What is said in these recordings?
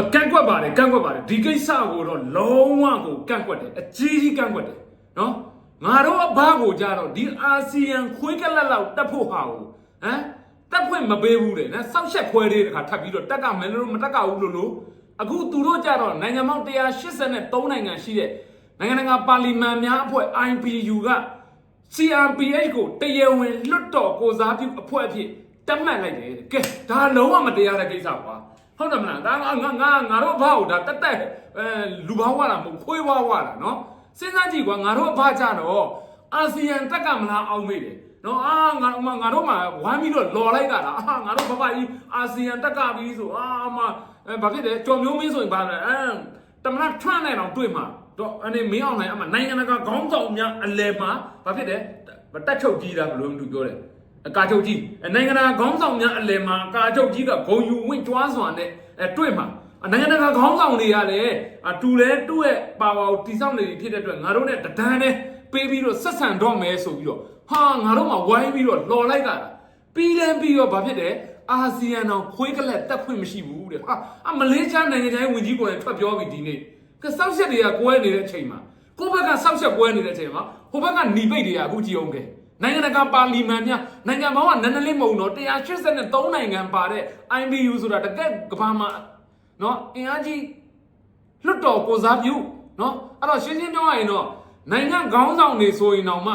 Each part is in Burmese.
အကန့်ကွက်ပါတယ်ကန့်ကွက်ပါတယ်ဒီကိစ္စကိုတော့လုံးဝကိုကန့်ကွက်တယ်အကြီးကြီးကန့်ကွက်တယ်နော်ငါတို့အဘကိုကြတော့ဒီအာဆီယံခွေးကလတ်လောက်တက်ဖို့ဟာကိုဟမ်တက်ဖွင့်မပေးဘူးလေနော်စောက်ရှက်ခွဲလေးတခါထပ်ပြီးတော့တက်ကမလို့မတက်ကဘူးလို့လို့အခုသူတို့ကြတော့နိုင်ငံပေါင်း183နိုင်ငံရှိတဲ့နိုင်ငံတကာပါလီမန်များအဖွဲ့ IPU က CRPH ကိုတရားဝင်လွတ်တော်ကိုစားပြုအဖွဲ့အဖြစ်တတ်မှတ်လိုက်တယ်ကဲဒါလုံးဝမတရားတဲ့ကိစ္စကွာ ဟုတ်တယ်မလားဒါငါငါငါငါတို့ဘာကိုဒါတက်တက်အဲလူဘာဝလာမဟုတ်ခွေးဝါဝလာနော်စဉ်းစားကြည့်ကွာငါတို့အဖကြတော့အာဆီယံတက်ကမလားအောင်မေးတယ်နော်အာငါငါတို့မှဝမ်းပြီးတော့လော်လိုက်တာလားအာငါတို့ဘဘကြီးအာဆီယံတက်ကပြီးဆိုအာမအဲဘာဖြစ်လဲကြော်မျိုးမင်းဆိုရင်ဘာလဲအဲတမနာထွန်းနေတော့တွေ့မှာတော့အနေမင်းအောင်နိုင်အမနိုင်ငံတကာခေါင်းဆောင်များအလဲမှာဘာဖြစ်တယ်တက်ချုပ်ကြီးတာဘယ်လိုမျိုးပြောတယ် အကာချုပ်ကြီးနိုင်ငံတကာခေါင်းဆောင်များအလဲမှာအကာချုပ်ကြီးကဂုံယူဝင့်ကြွားစွာနဲ့အဲတွေ့မှာနိုင်ငံတကာခေါင်းဆောင်တွေကလည်းအတူလဲတူရဲ့ပါဝါကိုတိစောက်နေပြီဖြစ်တဲ့အတွက်ငါတို့နဲ့တဒန်းနဲ့ပေးပြီးတော့ဆက်ဆံတော့မယ်ဆိုပြီးတော့ဟာငါတို့မှဝိုင်းပြီးတော့လော်လိုက်တာပြီးလဲပြီးတော့ဘာဖြစ်တယ်အာဆီယံတော့ခွေးကလက်တက်ခွင့်မရှိဘူးတဲ့ဟာအမလေးရှားနိုင်ငံခြားရေးဝန်ကြီးကိုလည်းထွက်ပြောပြီဒီနေ့ကစောက်ချက်တွေကကွဲနေတဲ့အချိန်မှာကိုယ့်ဘက်ကစောက်ချက်ကွဲနေတဲ့အချိန်မှာဟိုဘက်ကหนีပိတ်တွေကအခုကြည့်အောင်ကဲ နိုင်ငံတကာပါလီမန်များနိုင်ငံပေါင်းကနည်းနည်းလေးမဟုတ်တော့183နိုင်ငံပါတဲ့ IBU ဆိုတာတကက်ကဘာမှာနော်အင်အားကြီးလွတ်တော်ကိုစားပြုနော်အဲ့တော့ရှင်းရှင်းပြောရရင်တော့နိုင်ငံခေါင်းဆောင်တွေဆိုရင်တော့မှ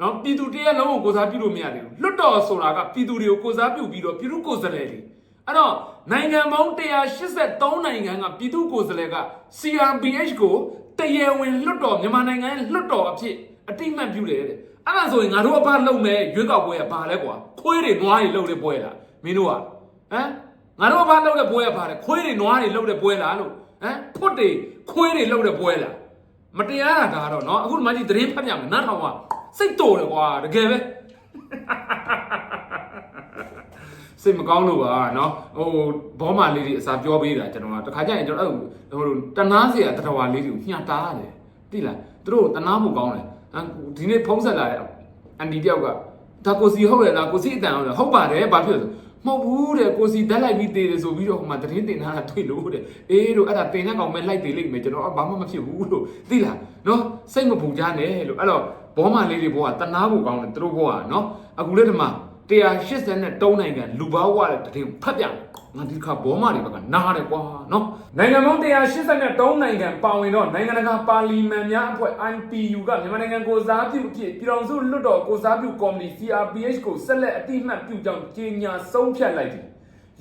နော်ပြည်သူတရက်လုံးကိုကိုစားပြုလို့မရသေးဘူးလွတ်တော်ဆိုတာကပြည်သူတွေကိုကိုစားပြုပြီးတော့ပြည်သူကိုယ်စားလှယ်တွေအဲ့တော့နိုင်ငံပေါင်း183နိုင်ငံကပြည်သူကိုယ်စားလှယ်က CRPH ကိုတရားဝင်လွတ်တော်မြန်မာနိုင်ငံရဲ့လွတ်တော်အဖြစ်အတိအမှတ်ပြုတယ်တဲ့ အဲ့ဒါဆိုရင်ငါတို့အဖလုံမဲ့ရွေးကောက်ပွဲကဘာလဲကွာခွေးတွေနွားတွေလှုပ်တဲ့ပွဲလားမင်းတို့ကဟမ်ငါတို့အဖလှုပ်တဲ့ပွဲကဘာလဲခွေးတွေနွားတွေလှုပ်တဲ့ပွဲလားလို့ဟမ်ဖွတ်တွေခွေးတွေလှုပ်တဲ့ပွဲလားမတရားတာဒါတော့เนาะအခုဒီမှာကြီးသတင်းဖတ်ပြမယ်နတ်ထောင်ကစိတ်တော်တယ်ကွာတကယ်ပဲ စိတ်မကောင်းလို့ပါเนาะဟိုဘောမာလေးတွေအစာပြောပေးတာကျွန်တော်ကတခါကျရင်ကျွန်တော်အဲ့ဟိုတနာเสียတတော်ဝါလေးတွေကိုညှတားရတယ်သိလားသူတို့တနာဖို့ကောင်းတယ် ဒီနေ့ဖုံးဆက်လာတဲ့အန်ဒီတယောက်ကဒါကိုစီဟုတ်ရလားကိုစီအတန်ဟုတ်လားဟုတ်ပါတယ်ဘာဖြစ်လဲမဟုတ်ဘူးတဲ့ကိုစီဓာတ်လိုက်ပြီးတေးတယ်ဆိုပြီးတော့ဟိုမှာသတင်းတင်ထားတာတွေ့လို့တဲ့အေးတို့အဲ့ဒါတင်တဲ့ကောင်မဲ့လိုက်တေးလိမ့်မယ်ကျွန်တော်ဘာမှမဖြစ်ဘူးလို့သိလားနော်စိတ်မပူကြနဲ့လို့အဲ့တော့ဘောမာလေးတွေဘောကတနာဖို့ကောင်းတယ်သူတို့ဘောကနော်အခုလေဒီမှာ183နိုင်ငံလူပေါင်းဝတဲ့တည်င်းဖတ်ပြတယ် ငါဒီခါဘောမာတွေဘက်ကနားတယ်ကွာနော်နိုင်ငံပေါင်း183နိုင်ငံပါဝင်တော့နိုင်ငံတကာပါလီမန်များအဖွဲ့ IPU ကမြန်မာနိုင်ငံကိုစားပြုအဖြစ်ပြည်တော်စုလွတ်တော်ကိုစားပြုကော်မတီ CRPH ကိုဆက်လက်အတိအမှတ်ပြုကြောင်းကြေညာဆုံးဖြတ်လိုက်သည်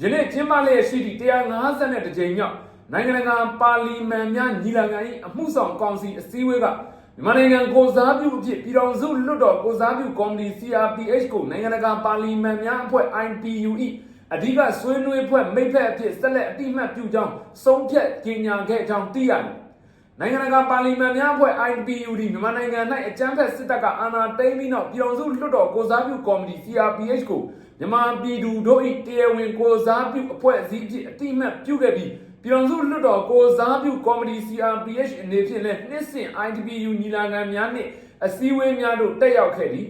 ယနေ့ကျင်းပလျက်ရှိသည့်152ကြိမ်မြောက်နိုင်ငံတကာပါလီမန်များညီလာခံ၏အမှုဆောင်ကောင်စီအစည်းအဝေးကမြန်မာနိုင်ငံကိုစားပြုအဖြစ်ပြည်တော်စုလွတ်တော်ကိုစားပြုကော်မတီ CRPH ကိုနိုင်ငံတကာပါလီမန်များအဖွဲ့ IPU ၏ အဓိကဆွေးနွေးဖွဲ့မိတ်ဖက်အဖြစ်ဆက်လက်အတိအမှတ်ပြုကြောင်းဆုံးဖြတ်ကြေညာခဲ့ကြောင်းသိရသည်နိုင်ငံတကာပါလီမန်များအဖွဲ့ IPU ဒီမြန်မာနိုင်ငံ၌အကြမ်းဖက်စစ်တပ်ကအာဏာသိမ်းပြီးနောက်ပြည်တော်စုလွတ်တော်ကိုစားပြုကော်မတီ CRPH ကိုမြန်မာပြည်သူတို့၏တရားဝင်ကိုစားပြုအဖွဲ့အစည်းအဖြစ်အတိအမှတ်ပြုခဲ့ပြီးပြည်တော်စုလွတ်တော်ကိုစားပြုကော်မတီ CRPH အနေဖြင့်လည်းနှစ်စဉ် ITPU ညီလာခံများနှင့်အစည်းအဝေးများတို့တက်ရောက်ခဲ့သည်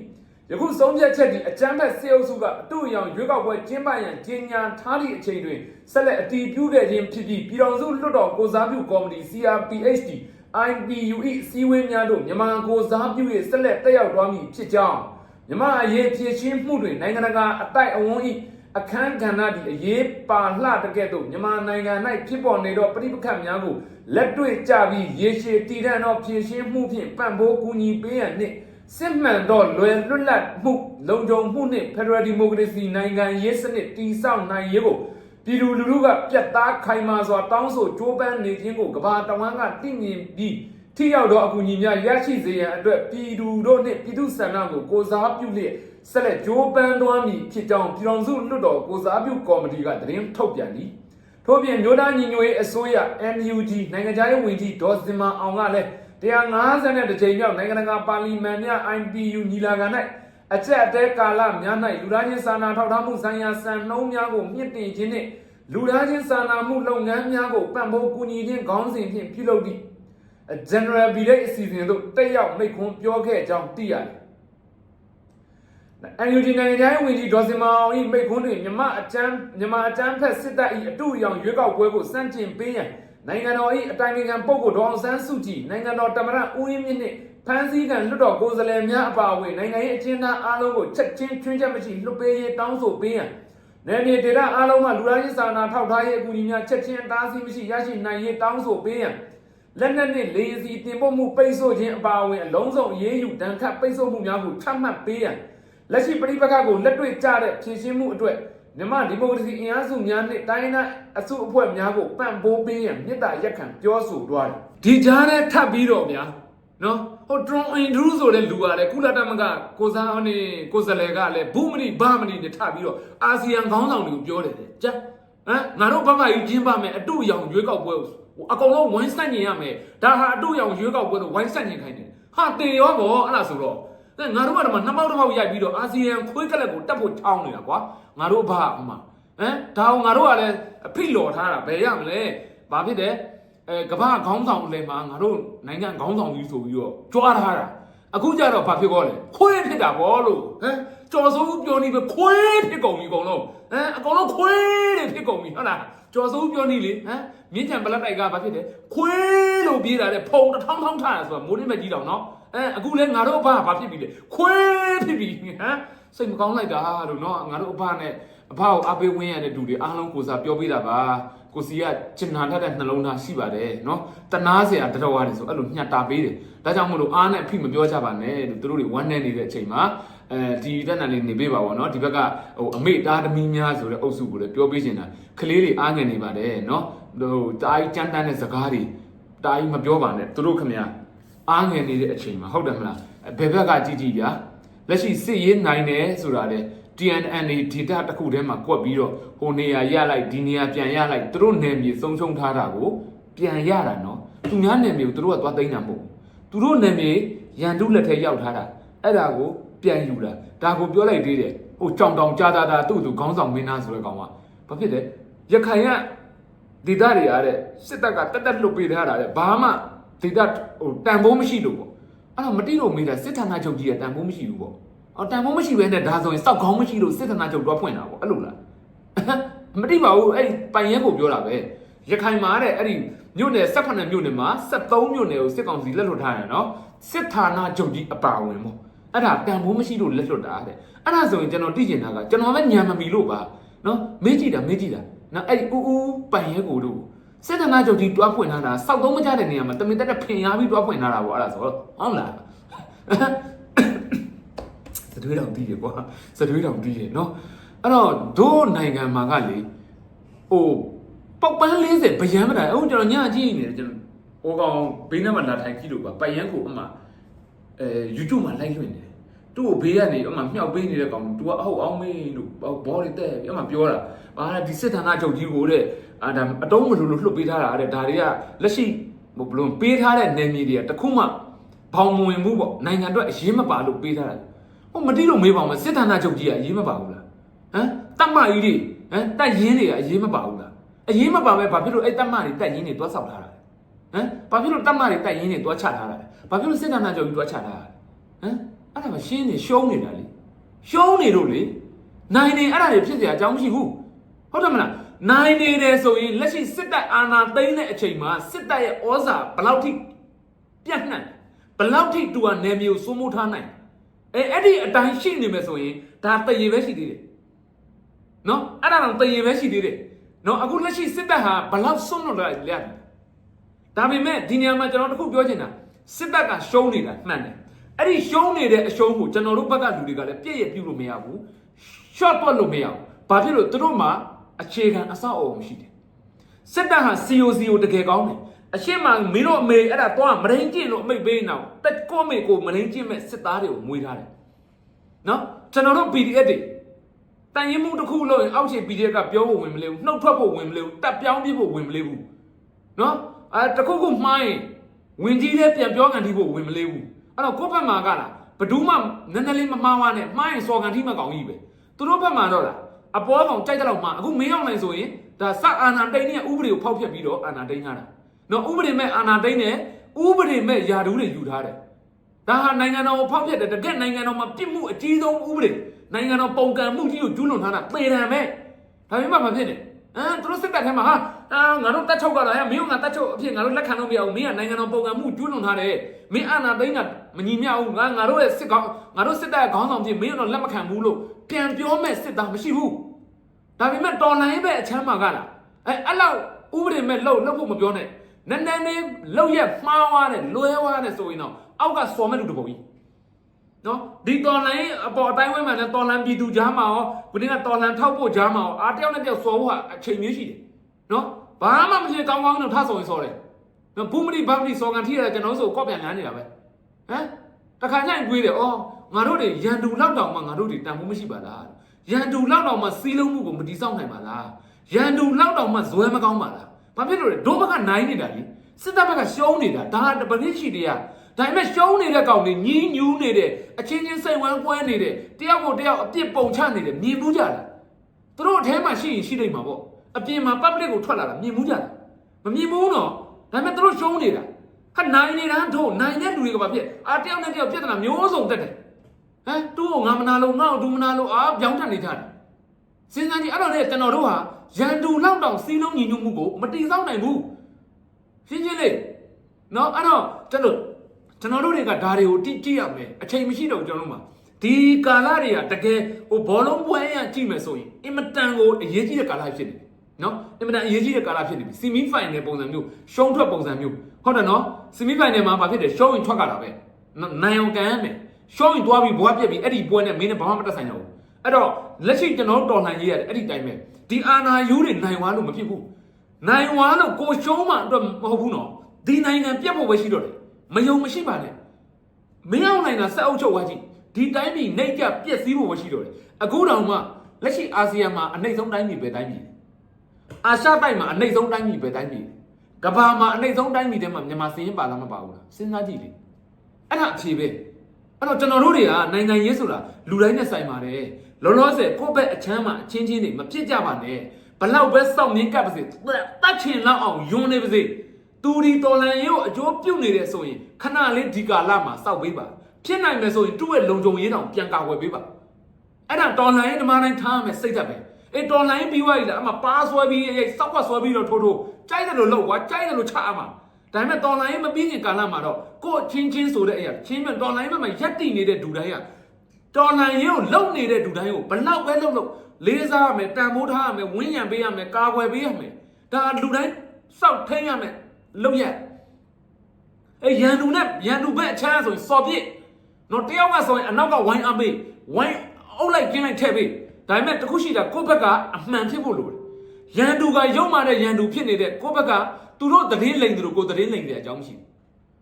ယခုဆုံးဖြတ်ချက်ဒီအကြမ်းဖက်စေအုပ်စုကအတူအယောင်ရွေးကောက်ပွဲကျင်းပရန်ကြေညာထားသည့်အချိန်တွင်ဆက်လက်အတည်ပြုခဲ့ခြင်းဖြစ်ပြီးပြည်တော်စုလွတ်တော်ကိုစားပြုကော်မတီ CRPHD IPU ၏အစည်းအဝေးများတို့မြန်မာကိုစားပြု၍ဆက်လက်တက်ရောက်သွားမည်ဖြစ်ကြောင်းမြန်မာအရေးဖြည့်ရှင်းမှုတွင်နိုင်ငံတကာအတိုက်အဝန်း၏အခမ်းကဏ္ဍသည်အရေးပါလှတကဲ့သို့မြန်မာနိုင်ငံ၌ဖြစ်ပေါ်နေသောပြည်ပခတ်များကိုလက်တွေ့ကြပြီးရေရှည်တည်တံ့သောဖြည့်ရှင်းမှုဖြင့်ပံ့ပိုးကူညီပေးရန်နှင့် စစ်မှန်သောလွယ်လွတ်လပ်မှုလုံခြုံမှုနှင့် Federal Democracy နိုင်ငံရေးစနစ်တည်ဆောက်နိုင်ရေးကိုပြည်သူလူထုကပြတ်သားခိုင်မာစွာတောင်းဆိုကြိုးပမ်းနေခြင်းကိုကမ္ဘာတဝန်းကတည်မြင်ပြီးထိရောက်သောအကူအညီများရရှိစေရန်အတွက်ပြည်သူတို့နှင့်ပြည်သူ့ဆန္ဒကိုကိုစားပြုလျက်ဆက်လက်ကြိုးပမ်းသွားမည်ဖြစ်ကြောင်းပြည်တော်စုလွတ်တော်ကိုစားပြုကော်မတီကသတင်းထုတ်ပြန်သည်ထို့ပြင်မြို့သားညီညွတ်ရေးအစိုးရ NUG နိုင်ငံခြားရေးဝန်ကြီးဒေါ်စင်မာအောင်ကလည်း 150ကြိမ်မြောက်နိုင်ငံတကာပါလီမန်များ IPU ညီလာခံ၌အကြက်အတဲကာလများ၌လူသားချင်းစာနာထောက်ထားမှုဆိုင်ရာစံနှုန်းများကိုမြင့်တင်ခြင်းနှင့်လူသားချင်းစာနာမှုလုပ်ငန်းများကိုပံ့ပိုးကူညီခြင်းခေါင်းစဉ်ဖြင့်ပြုလုပ်သည့် General Bidet အစီအစဉ်သို့တက်ရောက်မိန့်ခွန်းပြောခဲ့ကြောင်းသိရတယ်။အန်ယူဂျီနိုင်ငံတိုင်းဝင်ကြီးဒေါ်စင်မောင်ဤမိတ်ခွန်းတွင်မြမအချမ်းမြမအချမ်းဖက်စစ်တပ်ဤအတူအယောင်ရွေးကောက်ပွဲကိုစန့်ကျင်ပေးရန် နိုင်ငံတော်ဤအတိုင်ပင်ခံပုဂ္ဂိုလ်ဒေါအောင်ဆန်းစုကြည်နိုင်ငံတော်တမရဦးရင်းမြင့်နှင့်ဖမ်းဆီးခံလွတ်တော်ကိုယ်စားလှယ်များအပါအဝင်နိုင်ငံရေးအကျဉ်းသားအားလုံးကိုချက်ချင်းချွင်းချက်မရှိလွှတ်ပေးရေးတောင်းဆိုပေးရန်နယ်မြေဒေသအားလုံးမှာလူသားချင်းစာနာထောက်ထားရေးအကူအညီများချက်ချင်းအတားအဆီးမရှိရရှိနိုင်ရေးတောင်းဆိုပေးရန်လက်နက်နဲ့လေယာဉ်စီတင်ပို့မှုပိတ်ဆို့ခြင်းအပါအဝင်အလုံးစုံအရေးယူဒဏ်ခတ်ပိတ်ဆို့မှုများကိုချမှတ်ပေးရန်လက်ရှိပြည်ပခါကိုလက်တွေ့ကျတဲ့ဖြည့်ရှင်းမှုအတွက် မြန်မာဒီမိုကရေစီအင်အားစုများနဲ့တိုင်းရင်းသားအစုအဖွဲ့များကိုပံ့ပိုးပေးရန်မြစ်တာရက်ခံပြောဆိုသွားတယ်ဒီကြားနဲ့ထပ်ပြီးတော့ဗျာနော်ဟိုဒရွန်အင်ဒရူးဆိုတဲ့လူကလည်းကုလသမဂ္ဂကိုစားအနေကိုစလဲကလည်းဘူးမဏိဘာမဏိနဲ့ထပ်ပြီးတော့အာဆီယံခေါင်းဆောင်တွေကိုပြောတယ်တဲ့ကြာဟမ်ငါတို့ဘက်ကကြီးကျင်းပမယ်အတူအယောင်ရွေးကောက်ပွဲကိုအကောင်လုံးဝိုင်းဆက်ညင်ရမယ်ဒါဟာအတူရောင်ရွေးကောက်ပွဲတော့ဝိုင်းဆက်ညင်ခိုင်းတယ်ဟာတင်ရောဗောအဲ့ဒါဆိုတော့ ငါတို့ကတော့နှစ်မောက်တစ်မောက်ရိုက်ပြီးတော့အာဆီယံခွေးကလပ်ကိုတက်ဖို့ချောင်းနေတာကွာငါတို့ဘာဟိုမှာဟမ်ဒါအောင်ငါတို့ကလည်းအဖိလော်ထားတာဘယ်ရမလဲဘာဖြစ်တယ်အဲကမ္ဘာခေါင်းဆောင်လည်းမှာငါတို့နိုင်ငံခေါင်းဆောင်ကြီးဆိုပြီးတော့ကြွားထားတာအခုကျတော့ဘာဖြစ်ကောလဲခွေးဖြစ်တာဗောလို့ဟမ်ကျော်စိုးပြောနေပဲခွေးဖြစ်ကုန်ပြီအကုန်လုံးဟမ်အကုန်လုံးခွေးတွေဖြစ်ကုန်ပြီဟုတ်လားကျော်စိုးပြောနေလေဟမ်မြင့်ချံပလက်တိုက်ကဘာဖြစ်တယ်ခွေးလို့ပြေးတာတဲ့ဖုံတစ်ထောင်းထောင်းထားတာဆိုတာမိုးနေမကြီးတော့နော် အဲအခုလဲငါတို့အဘဘာဖြစ်ပြီလဲခွေးဖြစ်ပြီဟမ်စိတ်မကောင်းလိုက်တာလို့နော်ငါတို့အဘနဲ့အဘကိုအပေးဝင်းရတဲ့လူတွေအားလုံးကိုစားပြောပေးတာပါကိုစီကကျင်နာထတဲ့နှလုံးသားရှိပါတယ်နော်တနာစရာတတော်ရတယ်ဆိုအဲ့လိုညှက်တာပေးတယ်ဒါကြောင့်မို့လို့အားနဲ့အဖိမပြောကြပါနဲ့လို့သူတို့တွေဝမ်းနေနေတဲ့အချိန်မှာအဲဒီတက်နန်လေးနေပေးပါဗောနော်ဒီဘက်ကဟိုအမေတားသမီးများဆိုတဲ့အုပ်စုကိုလည်းပြောပေးချင်တာကလေးတွေအားငယ်နေပါတယ်နော်ဟိုတားကြီးကြမ်းတမ်းတဲ့ဇကားတွေတားကြီးမပြောပါနဲ့သူတို့ခင်ဗျာ အားငယ်နေတဲ့အချိန်မှာဟုတ်တယ်မလားဘယ်ဘက်ကကြည့်ကြည့်ဗျာလက်ရှိစစ်ရေးနိုင်တယ်ဆိုတာလေ TNN ဒေတာတစ်ခုထဲမှာကွက်ပြီးတော့ဟိုနေရာရလိုက်ဒီနေရာပြန်ရလိုက်သူတို့နယ်မြေဆုံးရှုံးထားတာကိုပြန်ရတာနော်သူများနယ်မြေကိုသူတို့ကသွားသိမ်းတာမဟုတ်သူတို့နယ်မြေရန်တုလက်ထဲရောက်ထားတာအဲ့ဒါကိုပြန်ယူတာဒါကိုပြောလိုက်သေးတယ်ဟိုကြောင်တောင်ကြားတာတာသူ့သူခေါင်းဆောင်မင်းသားဆိုတဲ့ကောင်ကဘာဖြစ်လဲရခိုင်ကဒေတာတွေအားတဲ့စစ်တပ်ကတက်တက်လွတ်ပေးထားတာတဲ့ဘာမှ ဒေတာဟိုတန်ဖိုးမရှိလို့ပေါ့အဲ့တော့မတိလို့မေးတာစစ်ဌာနချုပ်ကြီးကတန်ဖိုးမရှိဘူးပေါ့အော်တန်ဖိုးမရှိဘဲနဲ့ဒါဆိုရင်စောက်ခေါင်းမရှိလို့စစ်ဌာနချုပ်တော့ဖွင့်တာပေါ့အဲ့လိုလားမတိပါဘူးအဲ့ဒီပိုင်ရဲကိုပြောတာပဲရခိုင်မှာတဲ့အဲ့ဒီမြို့နယ်ဆက်ဖက်နယ်မြို့နယ်မှာ73မြို့နယ်ကိုစစ်ကောင်စီလက်လွတ်ထားတယ်နော်စစ်ဌာနချုပ်ကြီးအပါဝင်ပေါ့အဲ့ဒါတန်ဖိုးမရှိလို့လက်လွတ်တာတဲ့အဲ့ဒါဆိုရင်ကျွန်တော်သိကျင်တာကကျွန်တော်ပဲညံမမီလို့ပါနော်မေးကြည့်တာမေးကြည့်တာနော်အဲ့ဒီဦးဦးပိုင်ရဲကိုတို့ စစ်ဌာနချုပ်ကြီးတွားဖွင့်ထားတာစောက်သုံးမကြတဲ့နေရာမှာတမင်တက်တက်ဖင်ရပြီးတွားဖွင့်ထားတာပေါ့အဲ့ဒါဆိုတော့ဟုတ်လားစတွေးတောင်တီးတယ်ကွာစတွေးတောင်တီးတယ်နော်အဲ့တော့ဒို့နိုင်ငံမှာကလေဟိုပေါက်ပန်း40ဗယံမတာအခုကျွန်တော်ညကြည့်နေတယ်ကျွန်တော်ဟိုကောင်ဘေးနားမှာလာထိုင်ကြည့်လို့ပါပယံကိုအမှအဲ YouTube မှာလိုက်လွှင့်တယ် သူ့ကိုဘေးကနေအမှမြောက်ပေးနေတဲ့ကောင် तू ကအဟုတ်အောင်မင်းလို့ဘောတွေတက်ပြီးအမှပြောတာဘာလဲဒီစစ်ဌာနချုပ်ကြီးကိုတဲ့အာဒါအတုံးမလို့လို့လှုပ်ပေးထားတာတဲ့ဒါတွေကလက်ရှိဘဘလုံးပေးထားတဲ့နယ်မြေတွေကတခုမှဘောင်မဝင်ဘူးပေါ့နိုင်ငံအတွက်အရေးမပါလို့ပေးထားတာဟိုမတိလို့မေးပါဦးမစစ်ဌာနချုပ်ကြီးကအရေးမပါဘူးလားဟမ်တတ်မကြီးတွေဟမ်တက်ရင်တွေကအရေးမပါဘူးလားအရေးမပါပဲဘာဖြစ်လို့အဲ့တတ်မတွေတက်ရင်တွေတွားဆောက်ထားတာလဲဟမ်ဘာဖြစ်လို့တတ်မတွေတက်ရင်တွေတွားချထားတာလဲဘာဖြစ်လို့စစ်ဌာနချုပ်ကြီးတွားချထားတာလဲဟမ် အဲ့ဒါမှရှင်းနေရှုံးနေတာလေရှုံးနေလို့လေနိုင်နေအဲ့ဒါတွေဖြစ်เสียအကြောင်းမရှိဘူးဟုတ်တယ်မလားနိုင်နေတယ်ဆိုရင်လက်ရှိစစ်တပ်အာဏာသိမ်းတဲ့အချိန်မှာစစ်တပ်ရဲ့ဩဇာဘယ်လောက်ထိပြန့်နှံ့ဘယ်လောက်ထိတူကနယ်မြေကိုစိုးမိုးထားနိုင် အဲအဲ့ဒီအတိုင်းရှိနေမယ်ဆိုရင်ဒါတရေပဲရှိသေးတယ်နော်အဲ့ဒါတော့တရေပဲရှိသေးတယ်နော်အခုလက်ရှိစစ်တပ်ဟာဘလောက်စွန့်လွတ်လိုက်လဲဒါပေမဲ့ဒီနေရာမှာကျွန်တော်တခုပြောချင်တာစစ်တပ်ကရှုံးနေတာမှန်တယ် အဲ့ဒီရှုံးနေတဲ့အရှုံးကိုကျွန်တော်တို့ဘက်ကလူတွေကလည်းပြည့်ရပြုတ်လို့မရဘူး short တွက်လို့မရဘူးဘာဖြစ်လို့သူတို့မှာအခြေခံအဆောက်အအုံရှိတယ်စစ်တပ်ဟာ COC ကိုတကယ်ကောင်းတယ်အရှင်းမမင်းတို့အမေအဲ့ဒါတော့မရင်းကျင့်လို့အမိတ်ပေးနေတော့တက်ကိုမေကိုမရင်းကျင့်မဲ့စစ်သားတွေကိုမွေးထားတယ်နော်ကျွန်တော်တို့ PDF တွေတန်ရင်မှုတစ်ခုလို့ရင်အောက်ခြေ PDF ကပြောဖို့ဝင်မလဲဘူးနှုတ်ထွက်ဖို့ဝင်မလဲဘူးတက်ပြောင်းပြဖို့ဝင်မလဲဘူးနော်အဲတခုခုမှားရင်ဝင်ကြီးလည်းပြန်ပြောကန်တီးဖို့ဝင်မလဲဘူး အဲ့တော့ကိုယ့်ဘက်မှာကလားဘဒူးမှနည်းနည်းလေးမမှားဝါနဲ့မှားရင်စော်ကန်တီးမကောင်ကြီးပဲသူတို့ဘက်မှာတော့လားအပေါ်ကောင်ကြိုက်တဲ့လောက်မှာအခုမင်းအောင်နိုင်ဆိုရင်ဒါစအာနာတိန်နဲ့ဥပဒေကိုဖောက်ဖျက်ပြီးတော့အာနာတိန်ထားတာနော်ဥပဒေမဲ့အာနာတိန်နဲ့ဥပဒေမဲ့ယာဒူးတွေယူထားတယ်ဒါဟာနိုင်ငံတော်ကိုဖောက်ဖျက်တယ်တကယ်နိုင်ငံတော်မှာပြစ်မှုအကြီးဆုံးဥပဒေနိုင်ငံတော်ပုံကံမှုကြီးကိုကျူးလွန်ထားတာသေတံပဲဒါပေမဲ့မဖြစ်နဲ့ဟမ်သူတို့စစ်တပ်ထဲမှာဟာ အာငါတို့တက်ချုပ်ကတော့ဟဲ့မင်းကငါတက်ချုပ်အဖြစ်ငါတို့လက်ခံလို့မရဘူးမင်းကနိုင်ငံတော်ပုံကံမှုကျူးလွန်ထားတယ်မင်းအာဏာသိမ်းတာမညီမျှဘူးငါငါတို့ရဲ့စစ်ကောင်ငါတို့စစ်တပ်ရဲ့ခေါင်းဆောင်ဖြစ်မင်းတော့လက်မခံဘူးလို့ပြန်ပြောမဲ့စစ်သားမရှိဘူးဒါပေမဲ့တော်လိုင်းပဲအချမ်းမှာကလားအဲအဲ့လောက်ဥပဒေမဲ့လှုပ်လှုပ်ဖို့မပြောနဲ့နန်းနန်းလေးလှုပ်ရက်မှားသွားတယ်လွဲသွားတယ်ဆိုရင်တော့အောက်ကစော်မဲ့လူတစ်ပုံကြီးနော်ဒီတော်လိုင်းအပေါ်အတိုင်းဝဲမှာလည်းတော်လန်ပြည်သူကြားမှာရောခုနကတော်လန်ထောက်ဖို့ကြားမှာရောအားတယောက်နဲ့တယောက်စော်ဖို့အချိန်မျိုးရှိတယ်နော် ဘာမှမဖြစ်ကောင်းကောင်းနဲ့ထဆော်ရင်စော်တယ်နော်ဘူးမတိဘာမတိစော်ကန်ထိရတယ်ကျွန်တော်တို့ဆိုကော့ပြန်လန်းနေတာပဲဟမ်တခါညိုင်တွေးတယ်အော်ငါတို့တွေရန်သူလောက်တောင်မှငါတို့တွေတန်ဖိုးမရှိပါလားရန်သူလောက်တောင်မှစီးလုံးမှုကိုမတိဆောက်နိုင်ပါလားရန်သူလောက်တောင်မှဇွဲမကောင်းပါလားဘာဖြစ်လို့လဲဒိုးဘက်ကနိုင်နေတာလေစစ်တပ်ဘက်ကရှုံးနေတာဒါကပရိရှိတရားဒါပေမဲ့ရှုံးနေတဲ့ကောင်တွေညင်းညူးနေတဲ့အချင်းချင်းစိတ်ဝမ်းကွဲနေတဲ့တယောက်ကိုတယောက်အပြစ်ပုံချနေတယ်မြင်ဘူးကြလားသူတို့အထဲမှာရှိရင်ရှိနေမှာပေါ့ အပြင်မှာ public ကိုထွက်လာတာမြင်ဘူးကြလားမမြင်ဘူးနော်ဒါပေမဲ့သူတို့ရှုံးနေတာဟာနိုင်နေတာတို့နိုင်တဲ့လူတွေကဘာဖြစ်အာတယောက်နဲ့တယောက်ပြဿနာမျိုးစုံတက်တယ်ဟမ်သူ့ကိုငါမနာလို့ငါ့ကိုသူမနာလို့အာပြောင်းထန်နေကြတယ်စဉ်းစားကြည့်အဲ့တော့လေကျွန်တော်တို့ဟာရန်သူလောက်တောင်စီးလုံးညီညွတ်မှုကိုမတိစောက်နိုင်ဘူးရှင်းရှင်းလေးနော်အဲ့တော့ကျွန်တော်ကျွန်တော်တို့တွေကဒါတွေကိုတိကြည့်ရမယ်အချိန်မရှိတော့ဘူးကျွန်တော်တို့မှာဒီကာလတွေကတကယ်ဟိုဘောလုံးပွဲရကြည့်မယ်ဆိုရင်အင်မတန်ကိုအရေးကြီးတဲ့ကာလဖြစ်နေပြီနော် အင်မတန်အရေးကြီးတဲ့ကာလဖြစ်နေပြီစီမီဖိုင်နယ်ပုံစံမျိုးရှုံးထွက်ပုံစံမျိုးဟုတ်တယ်နော်စီမီဖိုင်နယ်မှာဘာဖြစ်တယ်ရှုံးရင်ထွက်ကြတာပဲနော်နိုင်အောင်ကန်ရမယ်ရှုံးရင်သွားပြီးဘွားပြက်ပြီးအဲ့ဒီပွဲနဲ့မင်းနဲ့ဘာမှမတက်ဆိုင်တော့ဘူးအဲ့တော့လက်ရှိကျွန်တော်တို့တော်လှန်ရေးရတယ်အဲ့ဒီတိုင်းပဲဒီအာနာယူတွေနိုင်သွားလို့မဖြစ်ဘူးနိုင်သွားလို့ကိုရှုံးမှအတွက်မဟုတ်ဘူးနော်ဒီနိုင်ငံပြက်ဖို့ပဲရှိတော့တယ်မယုံမရှိပါနဲ့မင်းအောင်နိုင်တာဆက်အုပ်ချုပ်သွားကြည့်ဒီတိုင်းပြည်နှိပ်ကြပြက်စီးဖို့မရှိတော့တယ်အခုတောင်မှလက်ရှိအာဆီယံမှာအနှိမ့်ဆုံးတိုင်းပြည်ပဲတိုင်းပြည် အာရှတိုက်မှာအနှိမ့်ဆုံးတိုင်းပြည်ပဲတိုင်းပြည်ကမ္ဘာမှာအနှိမ့်ဆုံးတိုင်းပြည်ထဲမှာမြန်မာစင်းရင်ပါလားမပါဘူးလားစဉ်းစားကြည့်လေအဲ့ဒါအဖြေပဲအဲ့တော့ကျွန်တော်တို့တွေကနိုင်ငံရေးဆိုတာလူတိုင်းနဲ့ဆိုင်ပါတယ်လောလောဆယ်ကိုယ့်ဘက်အချမ်းမှာအချင်းချင်းတွေမဖြစ်ကြပါနဲ့ဘလောက်ပဲစောင့်မြင်ကပ်ပါစေတတ်ချင်လောက်အောင်ယွန်းနေပါစေသူဒီတော်လန်ရေးကိုအကျိုးပြုတ်နေတယ်ဆိုရင်ခဏလေးဒီကာလမှာစောက်ပေးပါဖြစ်နိုင်မယ်ဆိုရင်သူ့ရဲ့လုံခြုံရေးတောင်ပြန်ကာကွယ်ပေးပါအဲ့ဒါတော်လန်ရေးဓမ္မတိုင်းထားရမယ်စိတ်သက်ပဲ အေးတော်လန်ရေးပြီးသွားပြီလားအမပါဆွဲပြီးအေးစောက်ကွက်ဆွဲပြီးတော့ထိုးထိုးကြိုက်တယ်လို့လောက်ကွာကြိုက်တယ်လို့ချအမှာဒါပေမဲ့တော်လန်ရေးမပြီးခင်ကာလမှာတော့ကို့ချင်းချင်းဆိုတဲ့အရာချင်းမြတော်လန်ရေးမှာရက်တည်နေတဲ့ဒူတိုင်းကတော်လန်ရေးကိုလုံနေတဲ့ဒူတိုင်းကိုဘလောက်ပဲလုံလို့လေးစားရမယ်တန်ဖိုးထားရမယ်ဝင်းရံပေးရမယ်ကာကွယ်ပေးရမယ်ဒါလူတိုင်းစောက်ထိန်ရမယ်လုံရက်အဲရန်သူနဲ့ရန်သူဘက်အချမ်းဆိုရင်စော်ပြစ်နော်တယောက်ကဆိုရင်အနောက်ကဝိုင်းအမေးဝိုင်းအုပ်လိုက်ကျင်းလိုက်ထည့်ပေး ဒါပေမဲ့တခုရှိတာကိုယ့်ဘက်ကအမှန်ဖြစ်ဖို့လိုတယ်ရန်သူကရုံမာတဲ့ရန်သူဖြစ်နေတဲ့ကိုယ့်ဘက်ကသူတို့တည်င်းလိန်သူတို့ကိုတည်င်းလိန်တဲ့အကြောင်းမရှိဘူး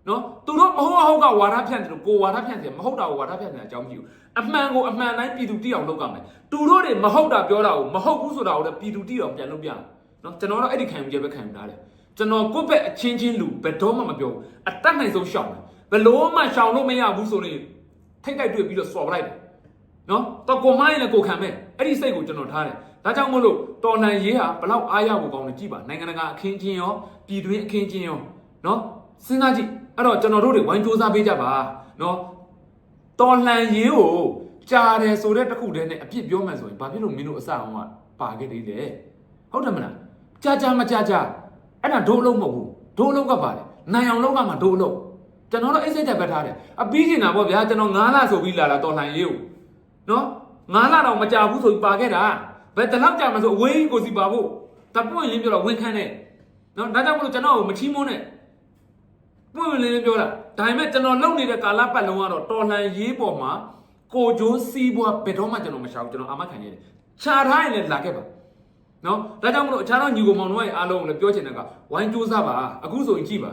နော်သူတို့မဟုတ်ဟုတ်ကဝါဒဖြန့်တယ်လို့ကိုဝါဒဖြန့်တယ်မဟုတ်တာကိုဝါဒဖြန့်တယ်အကြောင်းမရှိဘူးအမှန်ကိုအမှန်တိုင်းပြည်သူတိအောင်လုပ်ကြမယ်သူတို့တွေမဟုတ်တာပြောတာကိုမဟုတ်ဘူးဆိုတာကိုလည်းပြည်သူတိအောင်ပြန်လုပ်ပြမယ်နော်ကျွန်တော်တော့အဲ့ဒီခံယူချက်ပဲခံယူထားတယ်ကျွန်တော်ကိုယ့်ဘက်အချင်းချင်းလူဘယ်တော့မှမပြောဘူးအတတ်နိုင်ဆုံးရှောင်တယ်ဘယ်လို့မှရှောင်လို့မရဘူးဆိုရင်ထိတ်တိုက်တွေ့ပြီးတော့စော်ပလိုက်တယ်နော်တော့ကိုမိုင်းလည်းကိုခံမဲ့ အဲ့ဒီစိတ်ကိုကျွန်တော်ထားတယ်ဒါကြောင့်မို့လို့တော်လှန်ရေးဟာဘလောက်အားရဖို့ကောင်းလဲကြည့်ပါနိုင်ငံတကာအခင်းချင်းရောပြည်တွင်းအခင်းချင်းရောနော်စဉ်းစားကြည့်အဲ့တော့ကျွန်တော်တို့တွေဝိုင်းစူးစမ်းပေးကြပါနော်တော်လှန်ရေးကိုကြားတယ်ဆိုတဲ့တခုတည်းနဲ့အပြစ်ပြောမှန်ဆိုရင်ဘာဖြစ်လို့မင်းတို့အစအောင်ကပါခဲ့သေးလဲဟုတ်တယ်မလားကြာကြာမကြာကြာအဲ့ဒါဒိုးအလုံးမဟုတ်ဘူးဒိုးအလုံးကပါတယ်နိုင်အောင်လောက်ကမှဒိုးအလုံးကျွန်တော်တို့အိတ်စိတ်တက်ပတ်ထားတယ်အပြီးကျင်တာပေါ့ဗျာကျွန်တော်9လဆိုပြီးလာတာတော်လှန်ရေးကိုနော် 9လတော့မကြဘူးဆိုပြီးပါခဲ့တာဘယ်တလောက်ကြာမှဆိုအဝေးကိုစီပါဖို့တပွင့်ရင်းပြောတော့ဝန်ခံတယ်နော်ဒါကြောင့်မလို့ကျွန်တော်ကိုမချီးမွမ်းနဲ့ပွင့်လင်းလင်းပြောတာဒါပေမဲ့ကျွန်တော်လုံနေတဲ့ကာလပတ်လုံးကတော့တော်လှန်ရေးပေါ်မှာကိုဂျိုးစီးပွားဘယ်တော့မှကျွန်တော်မရှောင်ကျွန်တော်အာမခံရတယ်ခြာထားရင်လည်းလာခဲ့ပါနော်ဒါကြောင့်မလို့အခြားသောညီကောင်မောင်တို့ရဲ့အားလုံးကိုလည်းပြောချင်တဲ့ကဝိုင်းကြိုးစားပါအခုဆိုရင်ကြည့်ပါ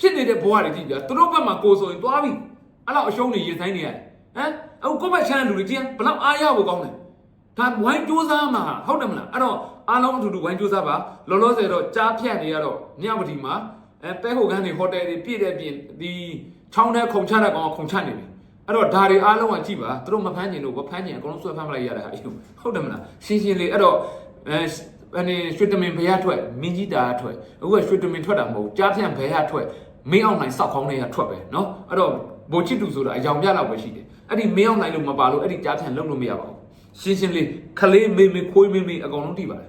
ဖြစ်နေတဲ့ဘဝတွေကြည့်ပြသူတို့ဘက်မှာကိုယ်ဆိုရင်သွားပြီအဲ့လောက်အရှုံးတွေရင်ဆိုင်နေရတယ်ဟမ် အခုကိုယ့်ဘက်ချမ်းလူတွေကြည့်ဘယ်လောက်အားရဖို့ကောင်းလဲဒါဝိုင်းကြိုးစားမှာဟုတ်တယ်မလားအဲ့တော့အားလုံးအတူတူဝိုင်းကြိုးစားပါလောလောဆယ်တော့ကြားဖြတ်နေရတော့ညမတီမှာအဲပဲဟိုကန်းတွေဟိုတယ်တွေပြည့်တဲ့ပြင်ဒီချောင်းထဲခုံချတဲ့ကောင်ကခုံချနေပြီအဲ့တော့ဒါတွေအားလုံးကကြည့်ပါသူတို့မဖမ်းကျင်လို့ဘာဖမ်းကျင်အကုန်လုံးဆွဲဖမ်းပလိုက်ရတာဟုတ်တယ်မလားရှင်းရှင်းလေးအဲ့တော့အဲ အနေရွှေတမင်ဘယ်ရထွက်မင်းကြီးတာထွက်အခုကရွှေတမင်ထွက်တာမဟုတ်ကြားဖြန့်ဘယ်ရထွက်မင်းအောင်နိုင်စောက်ခေါင်းတွေကထွက်ပဲเนาะအဲ့တော့ ဘိုချစ်တူဆိုတာအယောင်ပြလောက်ပဲရှိတယ်အဲ့ဒီမင်းအောင်နိုင်လို့မပါလို့အဲ့ဒီကြားထန်လုံးလို့မရပါဘူးရှင်းရှင်းလေးခလေးမေမေခွေးမေမေအကုန်လုံးတိပါတယ်